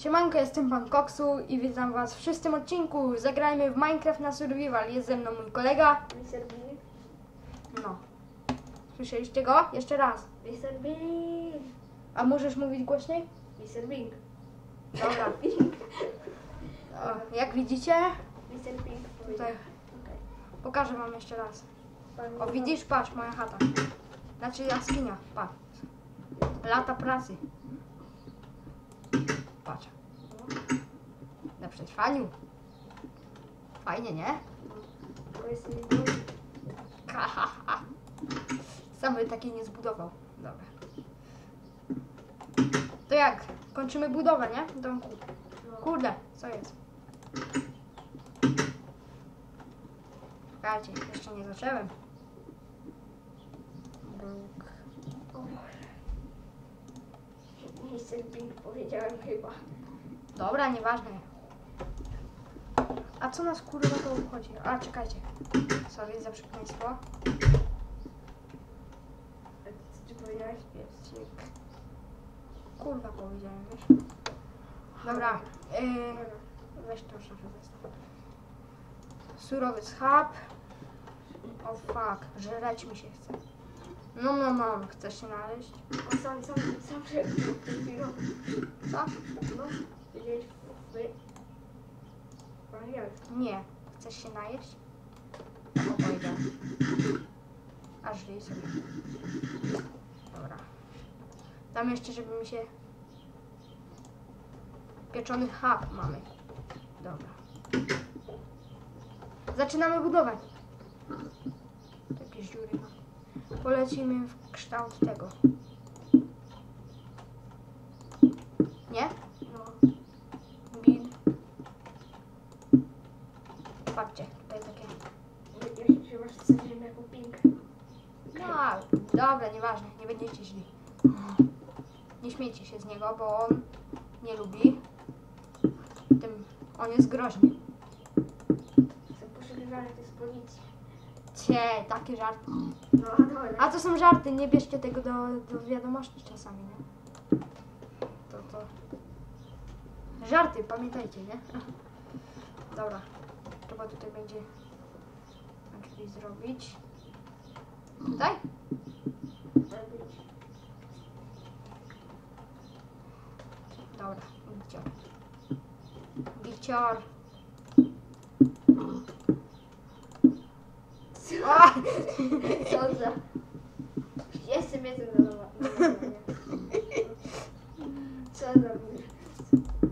Siemanko, jestem Pan Koksu i witam Was w szóstym odcinku. Zagrajmy w Minecraft na Survival. Jest ze mną mój kolega. Mr. Bean. No. Słyszeliście go? Jeszcze raz. Mr. Bean. A możesz mówić głośniej? Mr. Bean. Dobra. O, jak widzicie, Mr. Bean. tutaj pokażę Wam jeszcze raz. O, widzisz? Patrz, moja chata. Znaczy jaskinia. Patrz. Lata pracy. Patrz. Na przetrwaniu. Fajnie, nie? Ha, ha, ha. Sam by takiej nie zbudował. Dobra. To jak? Kończymy budowę, nie? Domku. Kurde, co jest? Czekajcie, jeszcze nie zacząłem. Bruk. Bean powiedziałem chyba. Dobra, nieważne. A co nas kurwa to obchodzi? A, czekajcie. Sorry za przekleństwo. Co ty powiedziałeś? Piecyk. Kurwa powiedziałem, wiesz? Dobra. Yy, weź to szafę zestaw. Surowy schab. O fuck, żreć mi się chce. No, no, no, chcesz się naleźć? On sam, sam, sam chwilą. Co? No, powiedziałeś wy. Nie. Chcesz się najeść? O, powiedział. A żyj sobie. Dobra. Tam jeszcze, żeby mi się... Pieczony chab mamy. Dobra. Zaczynamy budować. Polecimy w kształt tego. Nie? No. Bil. Patrzcie, tutaj takie... Się chyba przedstawiłem jako pink. No, dobra, nieważne, nie będziecie źli. Nie śmiejcie się z niego, bo on nie lubi. Tym on jest groźny. Jestem poszukiwany przez policję. Cie, takie żarty. A to są żarty, nie bierzcie tego do, do wiadomości czasami, nie? To, to... Żarty, pamiętajcie, nie? Dobra, trzeba tutaj będzie drzwi zrobić. Tutaj? Dobra, gicior. Gicior. A! Za... Jestem, jestem zadowolony. Co za mi...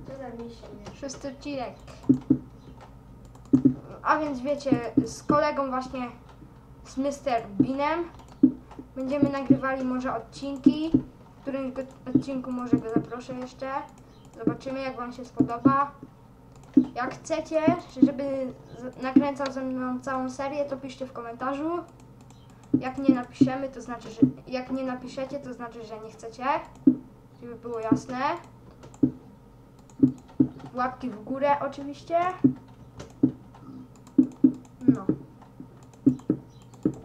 Co za miśnie. Szósty odcinek. A więc wiecie, z kolegą właśnie, z Mr. Beanem, będziemy nagrywali może odcinki. W którym go- odcinku może go zaproszę jeszcze. Zobaczymy, jak Wam się spodoba. Jak chcecie, żeby nakręcał ze mną całą serię, to piszcie w komentarzu. Jak nie napiszemy, to znaczy, że jak nie napiszecie, to znaczy, że nie chcecie. Żeby było jasne. Łapki w górę oczywiście. No.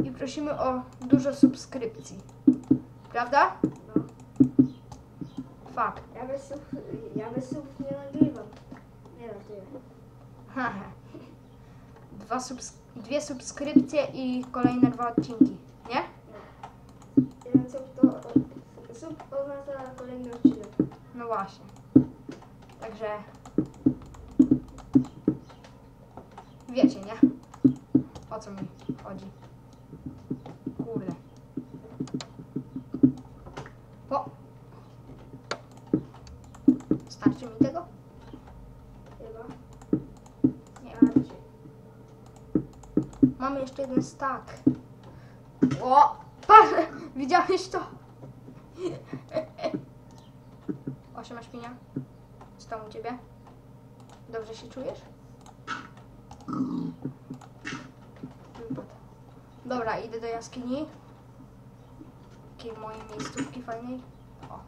I prosimy o dużo subskrypcji. Prawda? No. Fakt. Ja bez słów, ja bez słów nie nagrywam. Nie no, ty. Haha. Dwa subs- dwie subskrypcje i kolejne dwa odcinki. Nie? Jeden sub to... Sub oznacza kolejny odcinek. No właśnie. Także wiecie, nie? O co mi chodzi? Kurde. Po. Starczy mi tego? Chyba. Nie. Starczy. Mamy jeszcze jeden stack. O! Patrz! Widziałeś to? Osiema świnia. Co tam u ciebie? Dobrze się czujesz? Dobra, idę do jaskini. Takiej mojej miejscówki fajnej. O.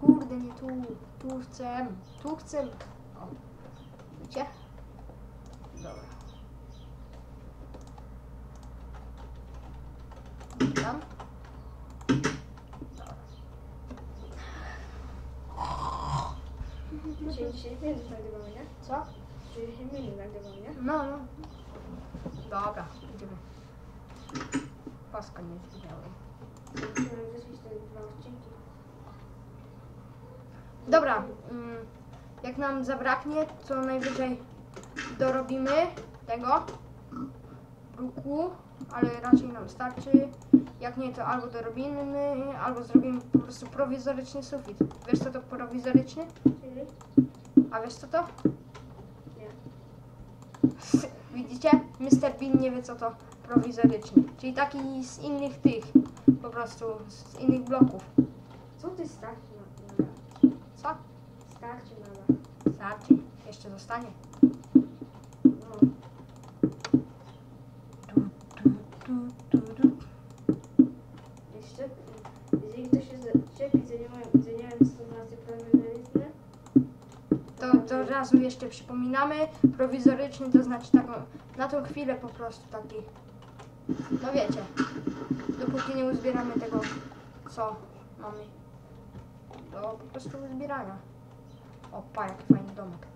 Kurde, nie tu. Tu chcę. Tu chcę. O widzicie? Dobra. Tam. Czyli no się nie mieli nagrywamy, nie? Co? Czyli się mieli nagrywamy, nie? No, no. Dobra, idziemy. Paska nie zginęła. Musimy. Dobra. Mm jak nam zabraknie, to najwyżej dorobimy tego bruku, ale raczej nam starczy. Jak nie, to albo dorobimy, albo zrobimy po prostu prowizoryczny sufit. Wiesz co to prowizoryczny? A wiesz co to? Nie. Widzicie? Mr. Bean nie wie co to prowizoryczny. Czyli taki z innych tych, po prostu z innych bloków. Co ty na nada? Co? Starczy nada. Starczy. Jeszcze zostanie. Jeżeli ktoś się zaczepi, to prowizoryczne, To, to od razu jeszcze przypominamy. Prowizoryczny to znaczy taką, na tą chwilę po prostu taki. No wiecie. Dopóki nie uzbieramy tego, co mamy. Do po prostu uzbierania. O, pa, jaki fajny domek.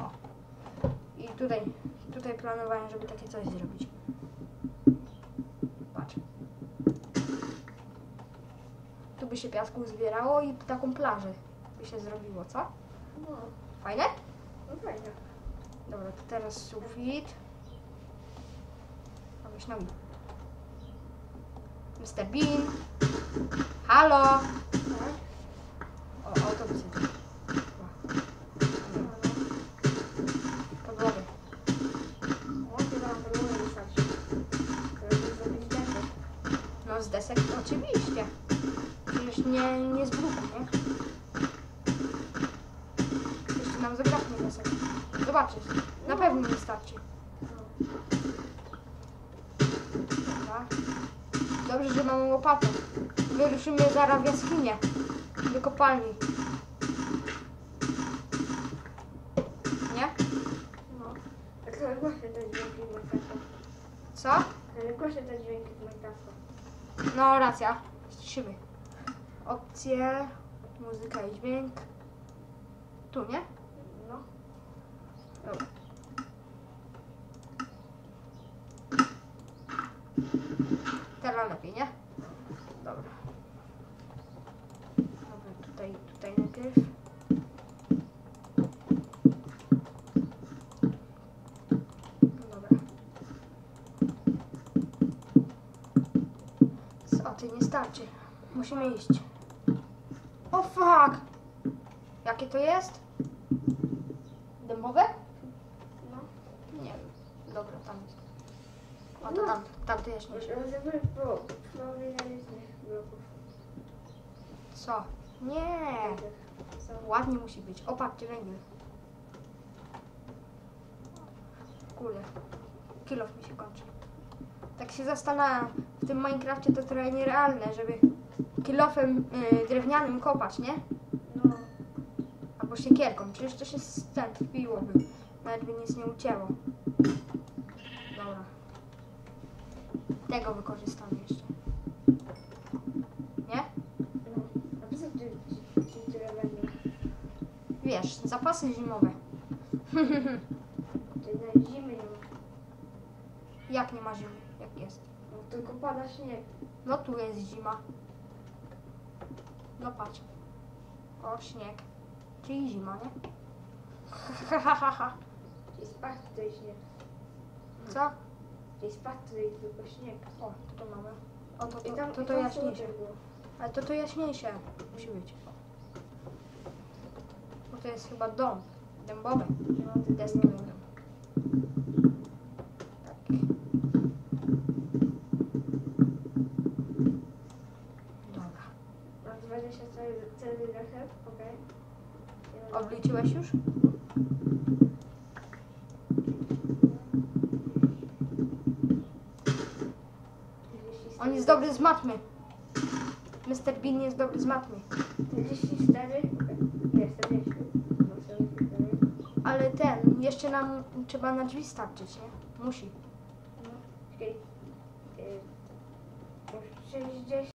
O. I tutaj, tutaj planowałem, żeby takie coś zrobić. Patrz. Tu by się piasku zbierało i taką plażę by się zrobiło, co? no, Fajne? no fajnie. Dobra, to teraz sufit. Weź nogi. Mr. Bean. Halo! Tak? O, autobus jedzie. Podłogę. O, chyba na podłogę wystarczy. Teraz jest zrobić desek. No z desek oczywiście. Przecież nie, nie z bruku, nie? Jeszcze nam zabraknie desek. Zobaczysz. Na pewno nie starczy. No. Dobra. Dobrze, że mamy łopatę. Wyruszymy zaraz w jaskinię. Do kopalni. Nie? No. Tak to głośno te dźwięki z Minecrafta. Co? Ale głośno te dźwięki z Minecrafta. No, racja. Ściszymy. Opcje, muzyka i dźwięk. Tu, nie? No. Dobra. Teraz lepiej, nie? Dobra. Dobra, tutaj, tutaj najpierw. No Dobra. Co Musimy iść. O fuck! Jakie to jest? Dębowe? No. Nie wiem. Dobra, tam jest. O, to tam, tam to bloków. Co? Nie! Ładnie musi być. O, patrzcie, węgiel. Kurde. Kilof mi się kończy. Tak się zastanawiam. W tym Minecrafcie to trochę nierealne, żeby kilofem y, drewnianym kopać, nie? No. Albo siekierką. Przecież to się stęp wbiłoby. Nawet by nic nie ucięło. Dobra. Tego wykorzystamy jeszcze. Nie? No. Wiesz, zapasy zimowe. Ty na zimy nie ma. Jak nie ma zimy? No tylko pada śnieg. No tu jest zima. No patrz. O, śnieg. Czyli zima, nie? I spadł tutaj śnieg. Co? I spadł tutaj tylko śnieg. O, to to mamy. O, to I to, tam, to, i to tam jaśniejsze. Ale to to jaśniejsze musi być. Bo to jest chyba dom. Dębowy. No, Deski tego- będą. Obliczyłeś już? On jest dobry z matmy. Mr. Bean jest dobry z matmy. 44? Okej. Nie, 40. No, 44. Ale ten, jeszcze nam trzeba na drzwi starczyć, nie? Musi. No, czekaj. Yy, 60.